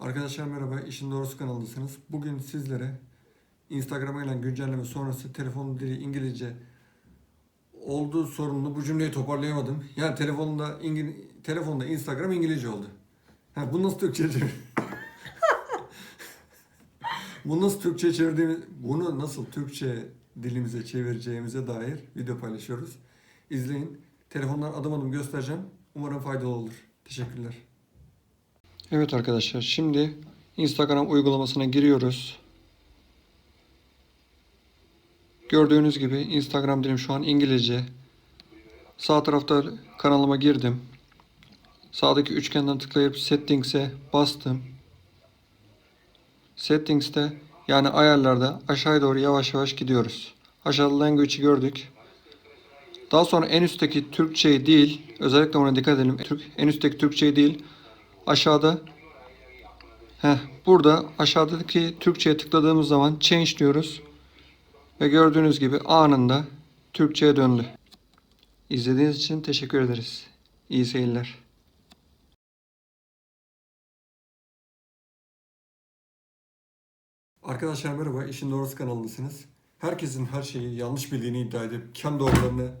Arkadaşlar merhaba, İşin Doğrusu kanalındasınız. Bugün sizlere Instagram'a gelen güncelleme sonrası telefonun dili İngilizce olduğu sorununu bu cümleyi toparlayamadım. Yani telefonda İngil telefonda Instagram İngilizce oldu. Ha, bu nasıl Türkçe çevir? bu nasıl Türkçe çevirdiğimiz, bunu nasıl Türkçe dilimize çevireceğimize dair video paylaşıyoruz. İzleyin. Telefondan adım adım göstereceğim. Umarım faydalı olur. Teşekkürler. Evet arkadaşlar şimdi Instagram uygulamasına giriyoruz. Gördüğünüz gibi Instagram dilim şu an İngilizce. Sağ tarafta kanalıma girdim. Sağdaki üçgenden tıklayıp Settings'e bastım. Settings'te yani ayarlarda aşağıya doğru yavaş yavaş gidiyoruz. Aşağıda language'i gördük. Daha sonra en üstteki Türkçeyi değil, özellikle ona dikkat edelim. Türk, en üstteki Türkçeyi değil, aşağıda heh, burada aşağıdaki Türkçe'ye tıkladığımız zaman change diyoruz. Ve gördüğünüz gibi anında Türkçe'ye döndü. İzlediğiniz için teşekkür ederiz. İyi seyirler. Arkadaşlar merhaba, İşin Doğrusu kanalındasınız. Herkesin her şeyi yanlış bildiğini iddia edip kendi doğrularını...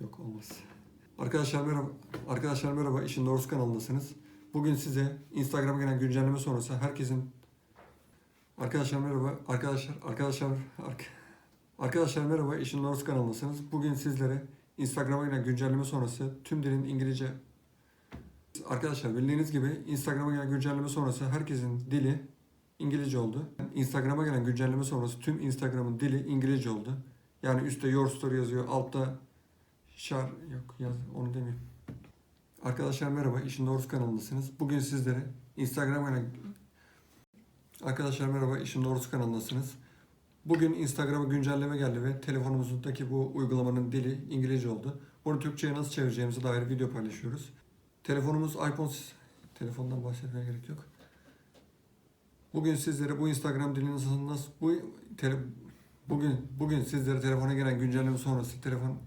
Yok olmaz. Arkadaşlar merhaba, arkadaşlar merhaba, İşin Doğrusu kanalındasınız. Bugün size Instagram'a gelen güncelleme sonrası herkesin... Arkadaşlar merhaba, arkadaşlar, arkadaşlar, ark- arkadaşlar merhaba, İşin Doğrusu kanalındasınız. Bugün sizlere Instagram'a gelen güncelleme sonrası tüm dilin İngilizce Arkadaşlar bildiğiniz gibi Instagram'a gelen güncelleme sonrası herkesin dili İngilizce oldu. Instagram'a gelen güncelleme sonrası tüm Instagram'ın dili İngilizce oldu. Yani üstte your story yazıyor, altta şar yok yaz onu demeyeyim. Arkadaşlar merhaba, İşin Doğrusu kanalındasınız. Bugün sizlere Instagram'a gelen Arkadaşlar merhaba, İşin Doğrusu kanalındasınız. Bugün Instagram'a güncelleme geldi ve telefonumuzdaki bu uygulamanın dili İngilizce oldu. Bunu Türkçe'ye nasıl çevireceğimize dair video paylaşıyoruz. Telefonumuz iPhone... Telefondan bahsetmeye gerek yok. Bugün sizlere bu Instagram dilini nasıl, nasıl bu tele, bugün bugün sizlere telefona gelen güncelleme sonrası telefon